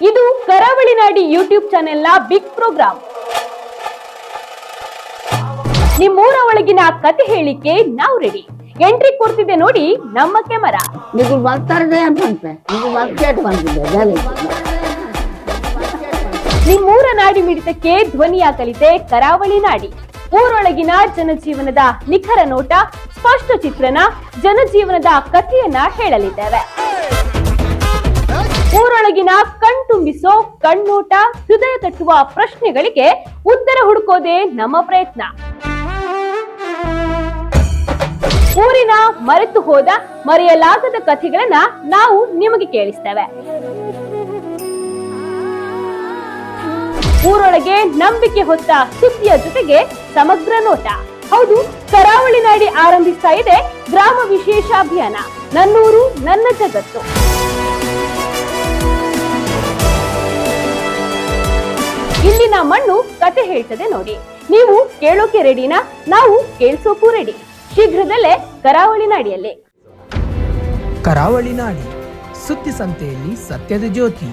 ಇದು ಕರಾವಳಿ ನಾಡಿ ಯೂಟ್ಯೂಬ್ ಚಾನೆಲ್ನ ಬಿಗ್ ಪ್ರೋಗ್ರಾಂ ನಿಮ್ಮೂರ ಒಳಗಿನ ಕತೆ ಹೇಳಿಕೆ ನಾವು ರೆಡಿ. ಎಂಟ್ರಿ ಕೊಡ್ತಿದೆ ನೋಡಿ ನಮ್ಮ ಕ್ಯಾಮರಾ. ನೀವು ನಿಮ್ಮೂರ ನಾಡಿ ಮಿಡಿತಕ್ಕೆ ಧ್ವನಿಯಾಗಲಿದೆ ಕರಾವಳಿ ನಾಡಿ. ಊರೊಳಗಿನ ಜನಜೀವನದ ನಿಖರ ನೋಟ ಸ್ಪಷ್ಟ ಚಿತ್ರಣ ಜನಜೀವನದ ಕಥೆಯನ್ನ ಹೇಳಲಿದ್ದೇವೆ. ಊರೊಳಗಿನ ಕಣ್ ಕಣ್ತುಂಬಿಸೋ ಕಣ್ಣೋಟ, ಹೃದಯ ತಟ್ಟುವ ಪ್ರಶ್ನೆಗಳಿಗೆ ಉತ್ತರ ಹುಡುಕೋದೇ ನಮ್ಮ ಪ್ರಯತ್ನ. ಊರಿನ ಮರೆತು ಹೋದ ಮರೆಯಲಾಗದ ಕಥೆಗಳನ್ನ ನಾವು ನಿಮಗೆ ಕೇಳಿಸ್ತೇವೆ. ಊರೊಳಗೆ ನಂಬಿಕೆ ಹೊತ್ತ ಸುದ್ದಿಯ ಜೊತೆಗೆ ಸಮಗ್ರ ನೋಟ. ಹೌದು, ಕರಾವಳಿ ನಾಡಿ ಆರಂಭಿಸ್ತಾ ಇದೆ ಗ್ರಾಮ ವಿಶೇಷ ಅಭಿಯಾನ ನನ್ನೂರು, ನನ್ನ ಜಗತ್ತು. ಇಲ್ಲಿನ ಮಣ್ಣು ಕತೆ ಹೇಳ್ತದೆ ನೋಡಿ. ನೀವು ಕೇಳೋಕೆ ರೆಡಿನಾ? ನಾವು ಕೇಳಿಸೋಕು ರೆಡಿ. ಶೀಘ್ರದಲ್ಲೇ ಕರಾವಳಿ ನಾಡಿಯಲ್ಲಿ. ಕರಾವಳಿ ನಾಡಿ ಸುದ್ದಿ ಸಂತೆಯಲ್ಲಿ ಸತ್ಯದ ಜ್ಯೋತಿ.